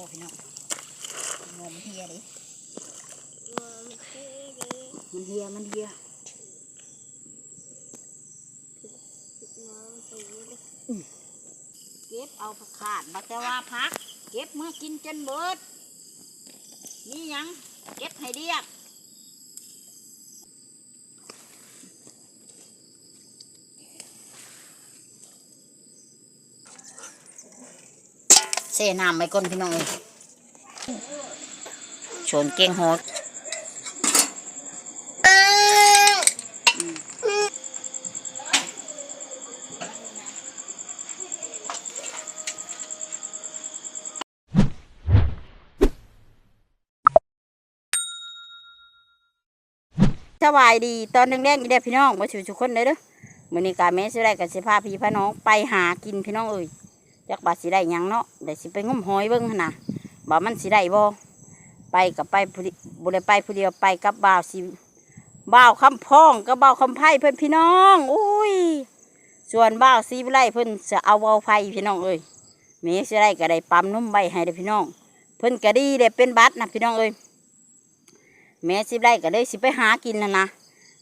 อพี่น้องงอมนเฮียดิมันเฮียมันเฮียเก็บเอาผักขาดบักแต่ว่าพัก เก็บเมื่อกินจนเบิด นี่ยัง เก็บให้เดียก เสน้ำไปก่อนพี่น้องเอ้ยชนเก่งโหดสบายดีตอนแรกๆนี่เด้อพี่น้องมาชูทุกคนเลยเด้อมือนี้กาแม่สิได้กับสิพาพี่พาน้องไปหากินพี่น้องเอ้ย จักบาสิได้ยังเนาะเดี๋ยวสิไปงมหอยเบิ่งนะบ่ามันสิได้บ่ไปกับไปผู้เดีบ่ได้ไปผู้เดียวไปกับบ่าวสิบ่าวคำพ้องกับบ่าวคำไพ่เพิ่อนพี่น้องอุ้ยส่วนบ่าวสีวิไลเพิ่อนจะเอาเอาไฟพี่น้องเอ้ยแม่สิได้ก็ได้ปั๊มนุ่มใบให้เด้พี่น้อง เพิ่อนก็ดีได้เป็นบัตรนะพี่น้องเอ้ยแม่สิได้ก็เลยสิไปหากินนะนะ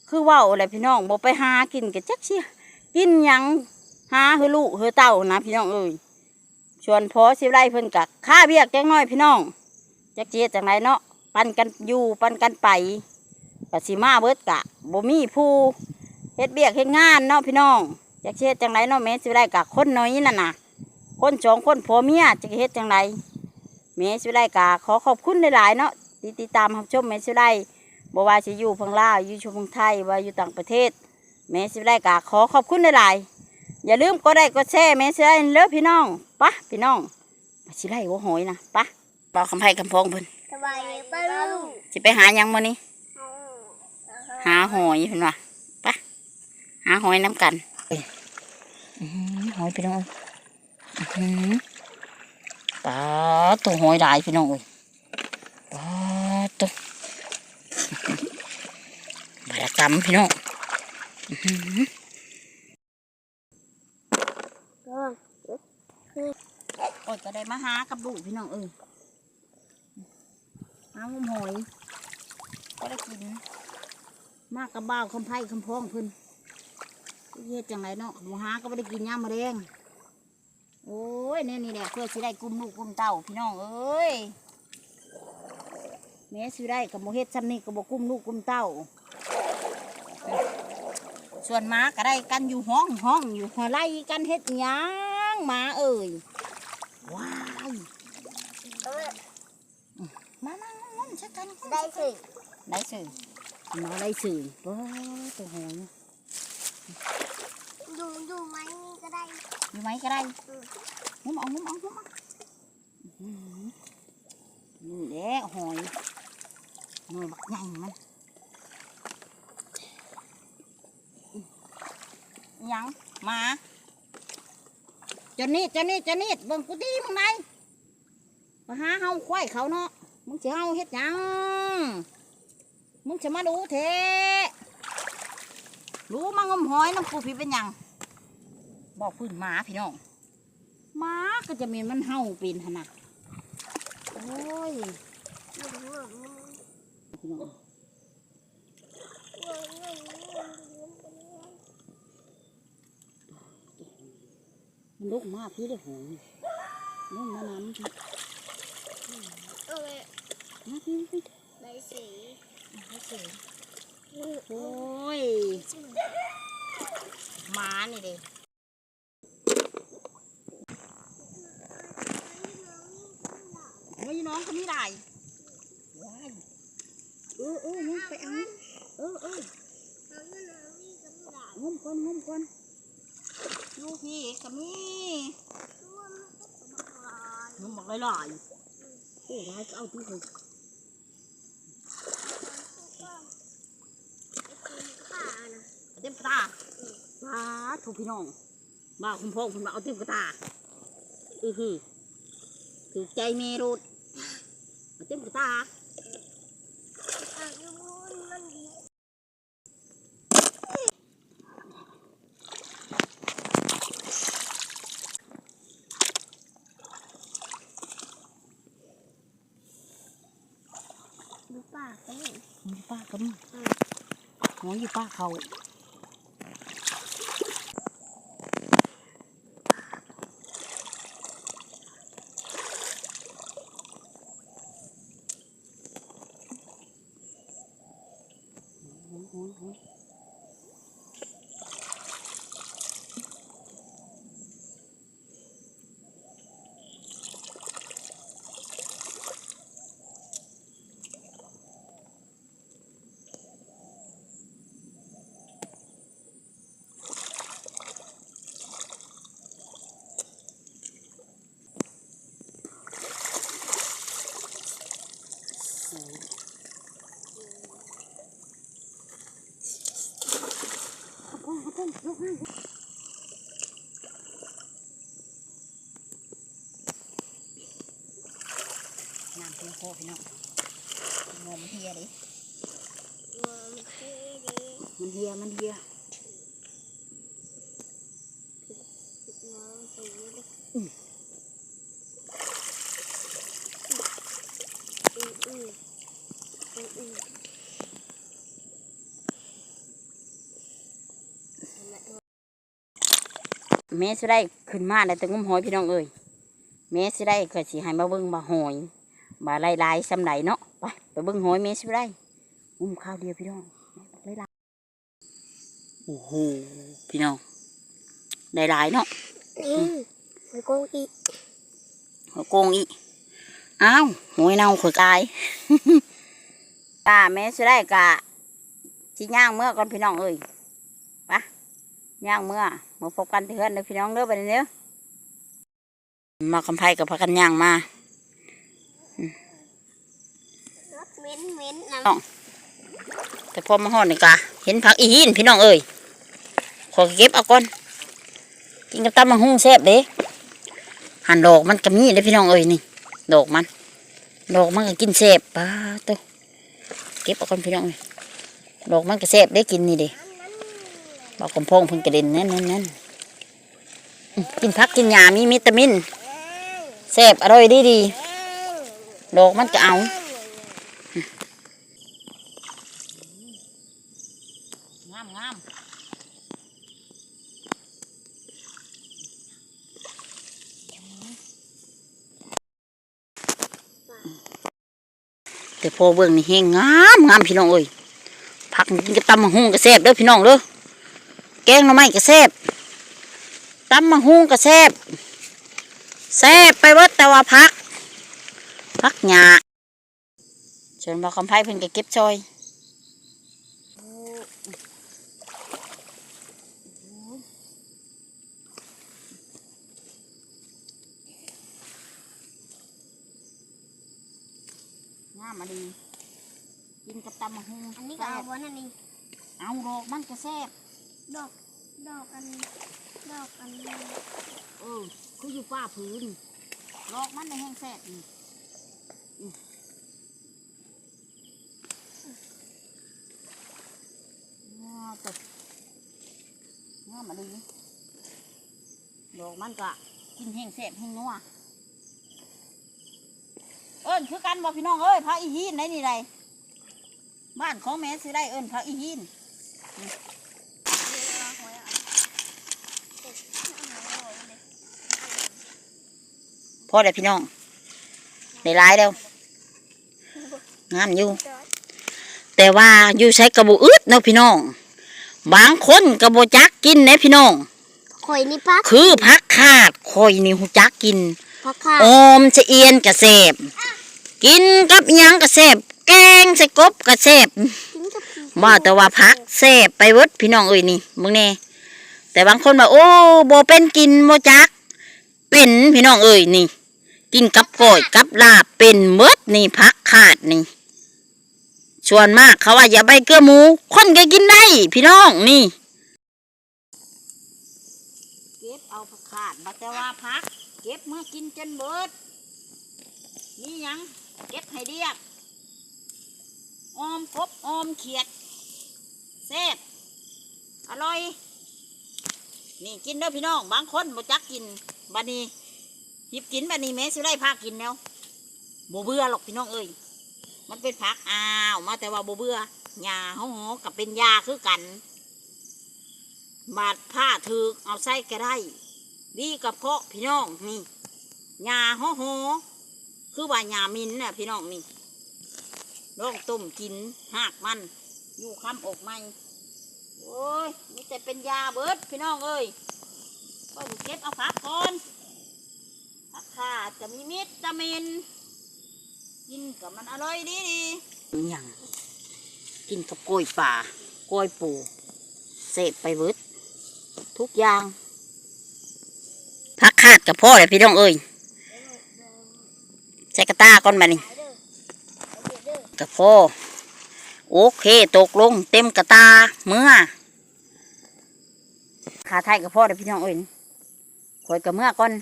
คือว้าอะไรพี่น้องบ่ไปหากินก็จักสิกินยังหาเฮือลูกเฮือเต้านะพี่น้องเอ้ย ชวนพอสิไล่เพิ่นกะค่าเบียกจังน้อยพี่น้องจักเจียจังไรเนาะปันกันอยู่ปันกันไปกะสิมาเบิดกะบ่มีผู้เฮ็ดเบียกเฮ็ดงานเนาะพี่น้องจักเจียจังไรเนาะแม่สิไล่กะคนน้อยนั่นน่ะ คนสองคนผัวเมียจักเฮ็ดจังไรแม่สิไล่กะขอขอบคุณหลายๆเนาะที่ติดตามรับชมแม่สิไล่บ่ว่าสิอยู่พังลาวอยู่ชมพังไทยว่าอยู่ต่างประเทศแม่สิไล่กะขอขอบคุณหลายๆ อย่าลืมกดไลค์กดแชร์แม่สิไลเลิฟพี่น้องปะพี่น้องมาสิไลหัวหอยนะปะบ่าวคำไพ่คำพองเพิ่นสบายดีป้าลุงสิไปหาหยังมื้อนี้ หาหอยเพิ่นว่าปะหาหอยน้ำกันเอ้ยอื้อหือหอยพี่น้องอื้อหือปลาตัวหอยหลายพี่น้องเอ้ยปลาตัวบาดกำพี่น้องอื้อหือ ก็ โอ้ยก็ได้ มาหากับลูกพี่น้องเอ้ยหางมหอย ก็ได้กิน มากกับบ้าวคำไพ่คำพ้องเพิ่นเฮ็ดจังไรเนาะหมูหาก็ไม่ได้กินย่ามมะเร็งโอ้ยเนี่ยนี่แหละเพื่อสิได้กุมลูกกุมเต้าพี่น้องเอ้ยแม่สิได้กับโมเฮ็ดซ้ำนี่กับโบกุมลูกกุมเต้าส่วนหมาก็ได้กันอยู่ห้องห้องอยู่หัวไล่กันเฮ็ดหยังหมาเอ้ยว้ายมามางมใช่กัน ได้สิได้สื่อมาได้สื่อโอ้ตัวหอยดูดูไหมก็ได้มีไหมก็ได้งุ้มเอางุ้มเอางุ้มเอาอื้อหือนี่แหละหอยหน่วยบักใหญ่มันอิหยังหมาเจานี่เจานี่เจานี่เบิ่งกูดีมึงไงมาหาเฮาควายเขาเนาะ มึงจะเฮาเฮ็ดหยังมึงจะมาดูเทรู้มางมหอยน้ำปูพี่เป็นหยังบอกพื้นหมาพี่น้องหมาก็จะมีมันเห่าเป็นขนาดโอ้ยพี่น้องมันลุกมากพี่เลยหอยลุกมาน้ำ พี่โอ้ยมาพี่พี่ได้สิโอ้ยหมานี่เด้โอ้ยน้องก็ไม่ได้ว้ายเออเออยังไปเอาเออเออง้มก่อนง้มก่อนลูกพี่ก็มีงมบอกลอยๆโอ้ยเอาที่เขา ตาป้าถูกพี่น้องมาคุณพ่อคุณมาเอาตุ๊กตาอือหือถูกใจเมรุดเอาตุ๊กตาดูป้ากันดูป้ากันหัวอยู่ป้าเขา น้ำเพียงพอพี่น้องงอมันเฮียดิงอมเท่ดีมันเฮียมันเฮีย งอมสีดิอืมอืมอืมอืม แม่สิได้ขึ้นมาแล้วแต่งุมหอยพี่น้องเอ้ยแม่สิได้ก็สิให้มาเบิ่งมาหอยมาไล่ลายๆสำไหนเนาะไปไปเบิ่งหอยแม่สิได้งุมข้าวเดียวพี่น้องไล่ลายโอ้โหพี่น้องได้หลายเนาะอืมมันโกงอีกหัวโกงอีกอ้าวหอยเน่าข่อยกายตาแม่สิได้กะสิย่างเมื่อก่อนพี่น้องเอ้ยไป ย่างเมื่อมาพบกันที่เพื่อนเด้อพี่น้องเด้อไปเด้อมาคำไพ่กับพักกันย่างมารสเหม็นเหม็นนะน้องแต่พอมาหอดนี่กะเห็นผักอีหินพี่น้องเอ้ยขอเก็บเอาก่อนกินกับตำมังหุ่งแซ่บเด้หั่นดอกมันก็มีเด้อพี่น้องเอ้ยนี่ดอกมัน ดอกมันก็กินแซ่บป้าตัวเก็บเอาก่อนพี่น้องเอ้ยดอกมันก็แซ่บได้กินนี่เด้ บอกกำพงพิ่นกระเด็นนั่นนั่นนั่นกินผักกินหญ้ามีวิตามินแซ่บอร่อยดีดีดอกมันก็เอางามงามแต่พอเบิ่งนี่เฮงงามงามพี่น้องเอ้ยผักกินกับตำมะฮุ่งก็แซ่บเด้อพี่น้องเด้อ แกงหน่อไม้ก็แซ่บตำมะฮุ่งก็แซ่บแซ่บไปเบิดแต่ว่าพัก พักหญ้าเชิญบอกคำไพ่เพิ่นก็เก็บซอยงามมาดีกินกับตำมะฮุงอันนี้ก็เอาวันนี้ เอาดอกมันก็แซ่บดอก ดอกอัน ดอกอันนี้เออคืออยู่ป้าพื้นดอกมันในแห้งแซ่บนี่อืมงาตดงามาดีดอกมันก็กินแห้งแซ่บแห้งนัวเอิ้นคือกันบอกพี่น้องเอ้ยพระอีหินได้นี่ไรบ้านของแม่สิได้เอิ้นพระอีหิน อได้พี่น้องได้หลายแล้วงามอยู่ แต่ว่าอยู่ใช้กระบุอึดเนาะพี่น้อง บางคนกระบจักกินนะพี่น้องข่อยนี่พักคือพักขาดคอยนี่หูจักกินพักค่ะออมจะเอียนกระเสบกินกับหยังกระเสบแกงใส่กบกระเสบกินกับผีว่าแต่ว่าพักเสบไปเวิดพี่น้องเอ้ยนี่มึงแน่แต่บางคนว่าโอ้โบเป็นกินโบจัก เป็นพี่น้องเอ้ยนี่ กินกับก้อยกับลาบเป็นเมดนี่พักขาดนี่ส่วนมากเขาว่าอย่าใบเกลือหมู คนก็กินได้ พี่น้องนี่เก็บเอาผักขาดมาแต่ว่าพัก เก็บมากินจนเบิดนี่ยังเก็บให้เดียกออมกบออมเขียดแซ่บอร่อย นี่กินเด้อพี่น้อง บางคนบ่จักกินบัดนี้ ยิบกินบัดนี้แม่สิได้พากินแล้วบ่เบื่อหรอกพี่น้องเอ้ยมันเป็นผักอ้าวมาแต่ว่าโบเบื่อยาเฮาหอกับเป็นยาคือกัน บาดผ้าถือเอาใส่ก็ได้ดีกับเพาะพี่น้องนี่ยาเฮาหอคือว่ายามินน่ะพี่น้องนี่ลองต้มกินหากมัน อยู่คำอกไม่โอ้ยมีแต่เป็นยาเบิดพี่น้องเอ้ยก็อยู่เก็บเอาผักก่อน ขาจะมีมิตามินกินกับมันอร่อยดีดีอย่างกินกับกล้วยป่ากล้วยปูเสพไปเบิดทุกอย่างผักขาดกับพ่อเลยพี่น้องเอ้ยใส่กระตาก่อนมานี่กับพ่อโอเคตกลงเต็มกระตาเมื่อขาไทยกับพ่อเลยพี่น้องเอ้ยคอยกับเมื่อก่อน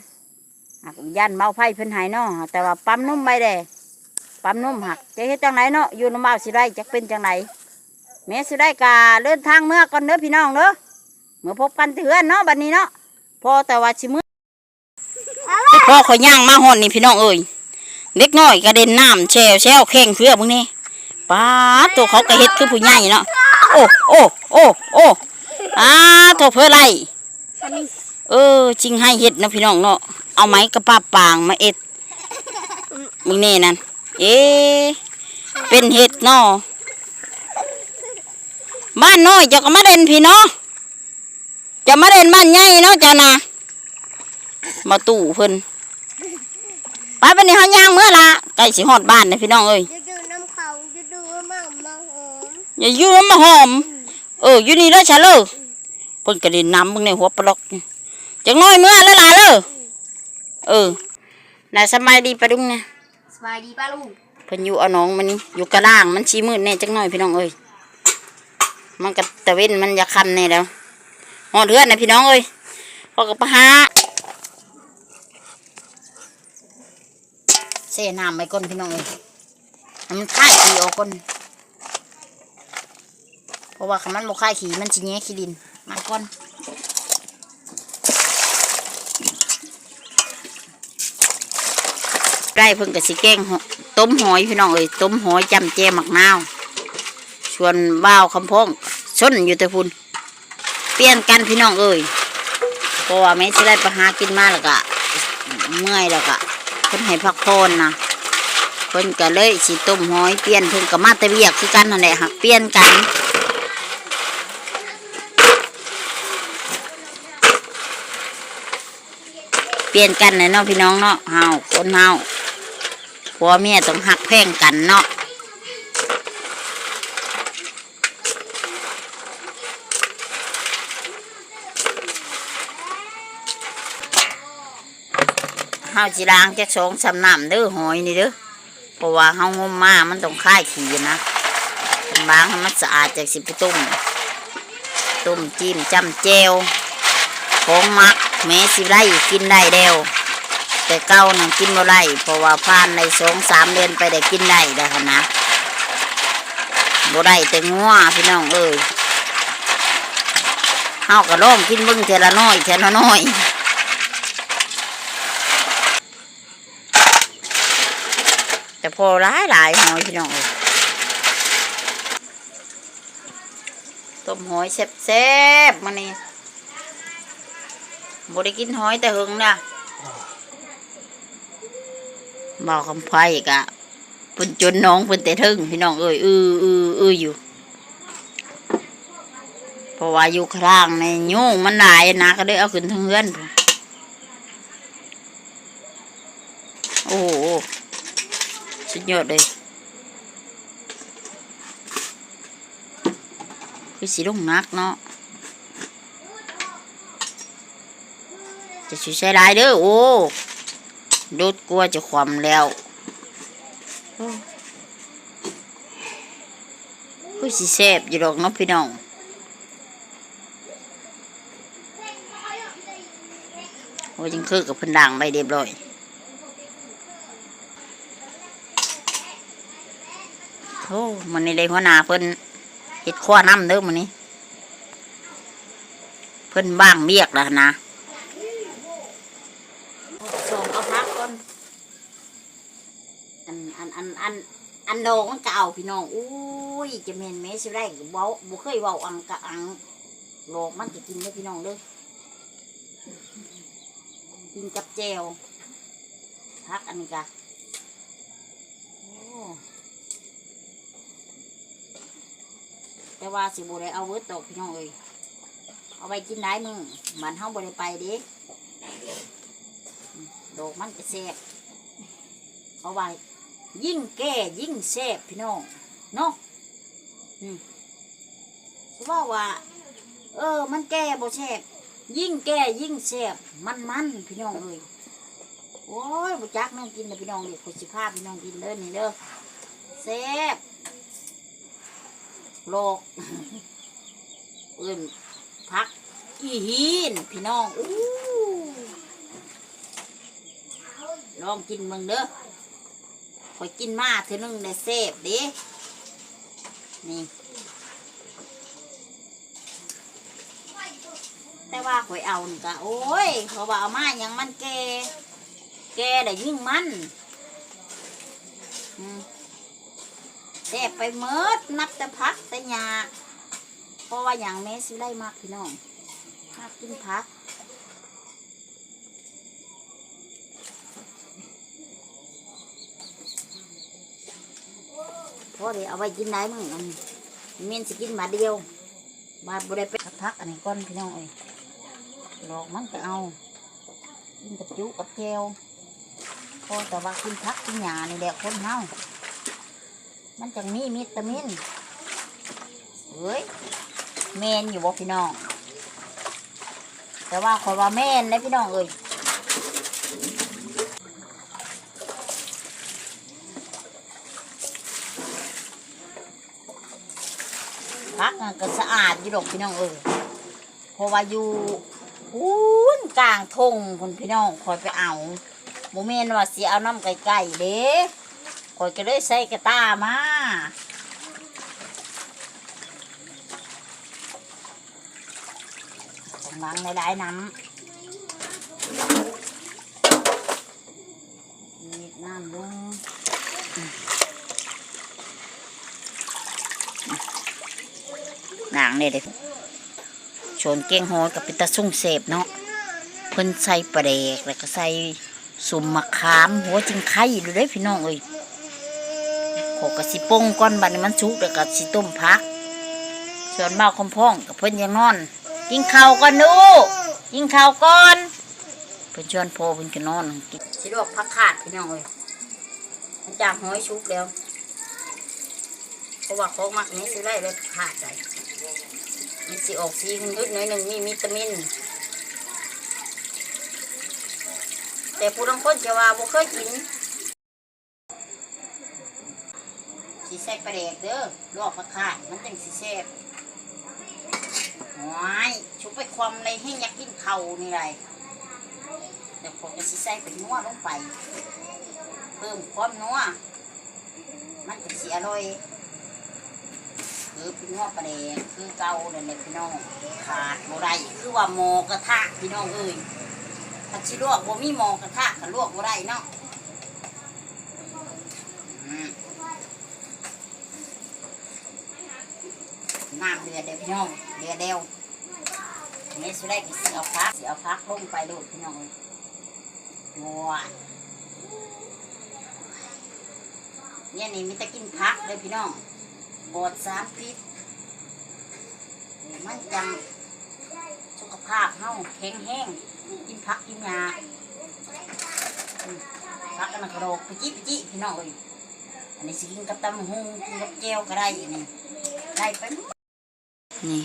หักยันเมาไฟเพิ่นหายเนาะแต่ว่าปั๊มนุ่มไปเด้ปั๊มนุ่มหักจะเฮ็ดจังไหนเนาะอยู่น้ำเมาสิได้จักเป็นจังไหนแม่สิได้กาเดินทางเมื่อก่อนเด้อพี่น้องเด้อเมื่อพบกันเถื่อนเนาะบัดนี้เนาะพอแต่ว่าสิมือพ่อขอยย่างมาหอนนี่พี่น้องเอ้ยเล็กน้อยกระเด็นน้ำแช่แช่แข้งเครือมึงนี่ป้าตัวเขากระเฮ็ดคือผู้ใหญ่เนาะโอ้โอ้โอ้โอ้อ้าตัวเพื่อไรอันนี้เออจริงให้เฮ็ดนะพี่น้องเนาะ เอาไม้กระป้าปางมาเอ็ดมึงนี่นั่นเอ๊เป็นเห็ดเนาะบ้านน้อยจะก็มาเด่นพี่เนาะจะมาเด่นบ้านใหญ่เนาะจ้านะมาตู่เพิ่นไปวันนี้เฮาย่างเมื่อละใกล้สิฮอดบ้านเลยพี่น้องเอ้ยจะดูน้ำเขาจะดูมั่มาหอมอย่ายืมมาหอม เอออยู่นี่แล้วชะเลยเพิ่นกระเด็นน้ำมึงในหัวปลอกจังน้อยเมื่อแล้วล่ะเลย เออน่าสบายดีปะดุงเนี่ยสบายดีป้าลุงเพิ่นอยู่เอาน้องมันนี่อยู่กระล่างมันชี้มืดแน่จังน้อยพี่น้องเอ้ยมันก็ตะเว้นมันอยากคำแน่แล้วหอดเทือนนะพี่น้องเอ้ยพอกับปะหาเส่น้ำไปก่อนพี่น้องเอ้ยให้มันค่ายขี้ออกก่อนเพราะว่าคำมันบ่ค่ายขี้มันสิแง่ขี้ดินมาก่อน ใกล้เพิ่งกับสิแกงต้มหอยพี่น้องเอ้ยต้มหอยจำแจหมักนาวชวนบ่าวคำพ้องชนอยู่แต่พุ่นเปลี่ยนกันพี่น้องเอ้ยเพราะว่าแม่สิได้ไปหากินมาแล้วก็เมื่อยแล้วก็เพิ่นให้พักผ่อนนะเพิ่นก็เลยสิต้มหอยเปลี่ยนเพิ่นก็มาแต่เวียกคือกันนั่นแหละหักเปลี่ยนกันเปลี่ยนกันเนาะพี่น้องเนาะเฮาคนเฮา ผัวเมียต้องหักแพ่งกันเนาะเฮาสิล้างจักสองสามน้ำเด้อหอยนี่เด้อเพราะว่าเฮางมมามันต้องคลายขี้นะล้างให้มันสะอาดจากสิไปต้มต้มจิ้มจำแจวของมักแม่สิได้กินได้เดียว แต่เก้านังกินบ่ได้เพราะว่าผ่านในสองสามเดือนไปได้กินได้ได้ขนะบ่ได้แต่งัวพี่น้องเอ้ยเฮาก็ลองกินเบิ่งเทละน้อยเทละน้อยแต่พอหลายหลายหอยพี่น้องเอ้ยต้มหอยแซ่บๆมานี่บ่ได้กินหอยแต่หึงนะ บอกคำไพ่กะเพิ่นจนน้องเพิ่นแต่ทึ่งพี่น้องเอ้ยอืออืออืออยู่เพราะว่าอยู่ข้างในยุ่งมันหลายนะก็เลยเอาขึ้นทางเฮือนพุ่นโอ้โหสุดยอดเลยคือสีลงนักเนาะจะช่วยใช้ได้เด้อโอ้ ดูดกลัวจะความแล้วผู้สิเสพอยู่ดอกนะพี่น้องโอ้ยยังคือกับเพิ่นด่างไปเรียบร้อยโอ้มันในี่ได้หัวหน้าเพิ่นเฮ็ดข้อน้ำเด้อมันนี้ เพิ่นบ้างเบียกแล้วนะ ส่งเอันอันอันอันอันอันอันดอกมันก็เอาพี่น้องอุ้ยจะเมนเมสิได้ก็เว้าบ่เคยเว้าอังกะอังโลกมันจะกินเด้พี่น้องเด้อกินกับแจวพักอันนี้กะแต่ว่าสิบ่ได้เอาเวิร์ดตกพี่น้องเอ้ยเอาไปกินได้มึงมันเฮาบ่ได้ไปเด้ดอกมันก็แซ่บเอาไว้ ยิ่งแก่ยิ่งแซ่บพี่น้องเนาะอืมว่าว่า เออ มันแก่บ่แซ่บยิ่งแก่ยิ่งแซ่บมันมันพี่น้องเอ้ยโอ้ยบ่จักน้องกินเลยพี่น้องเด็กคนสิพาพี่น้องกินเด้อนี่เด้อแซ่บโลกเอื่นพักอีหีนพี่น้องอู้ลองกินมึงเด้อ ข่อยกินมาเธอนึงได้เซฟด้นี่แต่ว่าข่อยเอานี่ก็โอ้ยเขาว่าเอามาหยังมันแก่แก่ได้ยิ่งมันอืมแซ่บไปเมิดนับแต่พักแต่ยาเพราะว่าอย่างแม่สิได้มากพี่น้องมากกินพัก พอดีเอาไว้กินได้มึงอันเมียนสิกินบาทเดียวบาทบุได้ไปพักอันนี้ก้อนพี่น้องเอ้ยหลอกมันก็เอากินกับจุกับแจวพอแต่ว่ากินพักกินหญ้านี่แหละคนเฮามันจังมีวิตามินเฮ้ยแมนอยู่บ่พี่น้อง แต่ว่าขอยว่าแม่นนะพี่น้องเอ้ย พักมันก็สะอาดอยู่ดอกพี่น้องเออเพราะว่าอยู่อุ้นกลางทงคนพี่น้องคอยไปเอาโมเมนว่าสิเอาน้ำไก่ๆเด้คอยก็เลยใส่กระตามาของล้างในได้น้ำนี่น้ำลงห นังเนี่ยเด็กชนเก้งโฮยกับปิตาสุ่งเสพเนาะเพิ่นใส่ปลาแดกแล้วก็ใส่สุ่มมะขามหัวจิงไข่ดูได้พี่น้องเอ้ยโขกกะสิปงก้อนบันมันสุกแล้วก็สิต้มพัก ส่วนเบาคอมพ้องกับเพิ่นยังนอน กินข้าวก่อนดูกินข้าวก่อนเพิ่นชวนพ่อเพิ่นก็นอนกินสิลวกผักขาดพี่น้องเอ้ยมันจากหอยชุกแล้วเพราะว่าของมักนี้สิได้เลยขาดใจ มันสิออกสีขึ้นนิดหน่อยหนึ่งมีวิตามิน แต่ผู้บางคนจะว่าบ่เคยกินสีแซ่บปลาแดกเด้อลวกผักขาดมันจังสีแซ่บหอยชุบไปความเลยให้อยากกินเข่านี่ไรเดี๋ยวผมจะสิใส่เป็นนัวลงไป เพิ่มความนัวมันจะสีอร่อย คือพี่น้องประเดกคือเก่าเนี่ยแหละพี่น้อง ขาดบ่ได้คือว่าหมอกระทะพี่น้องเอ้ยถ้าชิลวกบ่มีหมอกระทะก็ลวกบ่ได้เนาะอืมน้ำเดือดเดียวพี่น้องเดือดเดียวนี้สุดได้ก็สิเอาพักเสิเอาพักลงไปดดพี่น้องเอ้ยว้ายเนี่ยนี่มีแต่กินพักเลยพี่น้อง ปลอดสารพิษมันจังสุขภาพเฮาแข็งแห้งกินผักกินยาผักกันกระโดกไปจิไปจิพี่น้องเอ้ยอันนี้สิกินกับตำหงกินกับแก้วก็ได้นี่ได้ไปนี่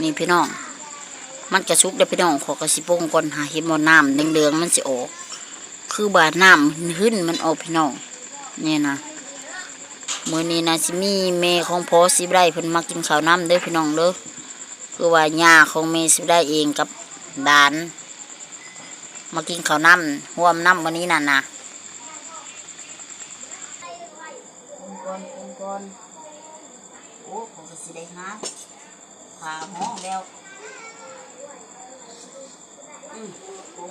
นี่พี่น้องมันจะชุกเด้พี่น้องขอกระสิโปงก่อนหาเห็นบ่น้ำเหลืองๆมันสิออก คือบาดน้ำขึ้นมันออกพี่น้องเนี่ยนะ มื้อนี้นะสิมีแม่ของพอสิบได้เพิ่นมากินข้าวน้ำเด้อพี่น้องเด้อคือว่าย่าของแม่สิบได้เองกับดาน มากินข้าวน้ำร่วมน้ำวันนี้น่ะนะก่อนก่อนโอ้ผมก็สิได้หาผ่าห้องแล้วอืมผม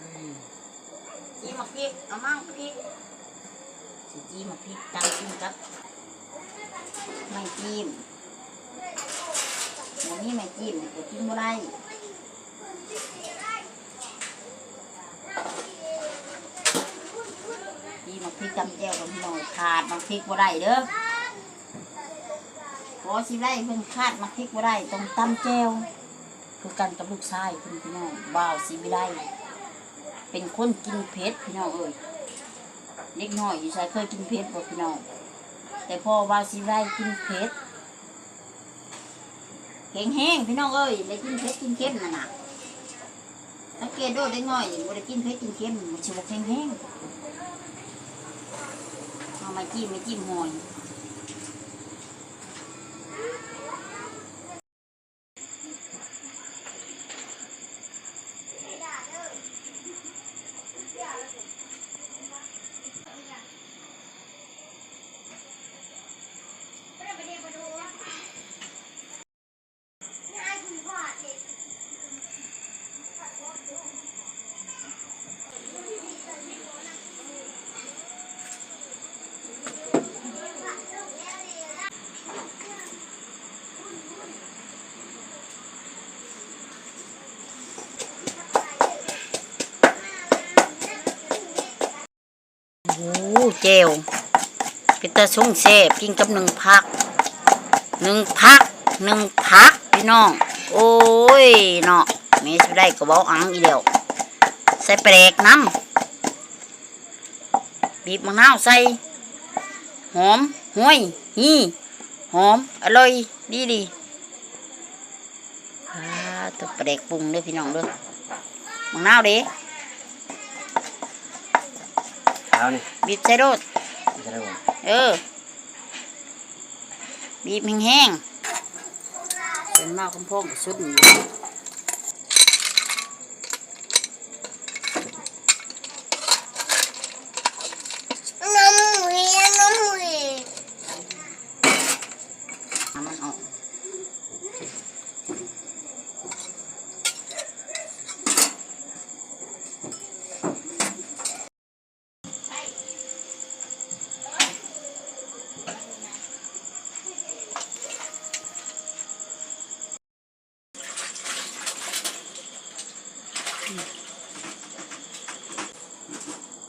อืมนี่มาพริกเอามาพริก สีจิ้มพริกจังจิ้มกับไม่จิ้มหมูนี่ไม่จิ้มก็กินบ่ได้จิ้มพริกจำแจ่วกับพี่น้องขาดมักพริกบ่ได้เด้อพอสิได้เพิ่นขาดมักพริกบ่ได้ต้องตำแจ่วคือกันกับลูกชายเพิ่นพี่น้องบ่าวสิไม่ได้เป็นคนกินเผ็ดพี่น้องเอ้ย เล็กน้อยอยู่ใช้เคยกินเผ็ดบ่พี่น้องแต่พ่อว่าสิได้กินเผ็ดแข็งแห้งพี่น้องเอ้ยได้กินเผ็ดกินเค็มน่ะนะสังเกตดูได้ง่อยบ่ได้กินเผ็ดกินเค็มมันชิบ่แข็งแห้งเอามาจิ้มมาจิ้มหอย โอ้ เจลพิตาส่งเซฟกินกับหนึ่งพักหนึ่งพักหนึ่งพักพี่น้อง โอ้ยเนาะแม่สิได้ก็บอกอังอีเดียวใส่แปลกน้ำบีบมะนาวใส่หอมห้วยฮีหอม อร่อย ดีดีอ่าตัวแปลกปรุงด้อพี่น้องด้อมะนาวเด้ เท้านี่บีบใส่รสจะได้บ่เออ บีบแห้งๆเป็นมากคุณพ่อสุดอยู่ น้ำหมูน้ำหมู น้ำมันออก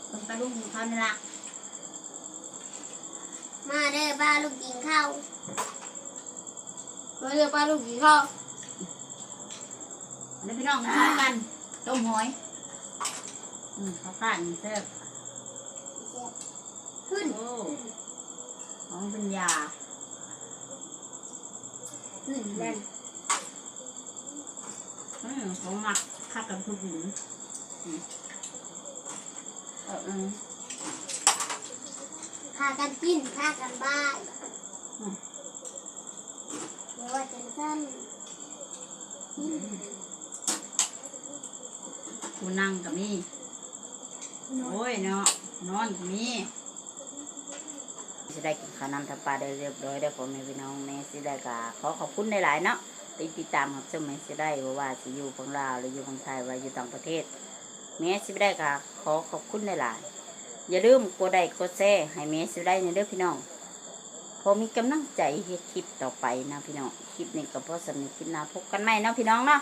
คนไป ลูกเขานี่ละมาเด้อป้าลูกกินข้าวมาเด้อป้าลูกกินข้าวแล้วพี่น้องมาทำกันต้มหอยอืมข้าวฟ่านเสิร์ฟขึ้นโอ้หอมเป็นยาขึ้นแล่นอืมของหมักคักกันทุกหญิงอืมเอออืมพากันกินพากันบ้ายเดี๋ยวว่าจะสั้นกูนั่งกับมีโอ้ยเนาะนอนกับมีจะได้กินข้าวน้ำทับปลาได้เรียบร้อยได้อผมแม่พี่น้องแม่สิได้กาขอขอบคุณหลายๆเนาะติดติดตามครับซึ่งแม่สิได้ว่าว่าสิอยู่ฝั่งลาวหรืออยู่ฝั่งไทยว่าอยู่ต่างประเทศแม่สิได้กาขอขอบคุณหลายๆ อย่าลืมกดไลค์กดแชร์ให้เมสได้ในเด้อพี่น้องพอมีกำลังใจเฮ็ดคลิปต่อไปนะพี่น้อง คลิปนี้ก็พอสำหรับคลิปหน้าพบกันใหม่เนาะพี่น้องเนาะ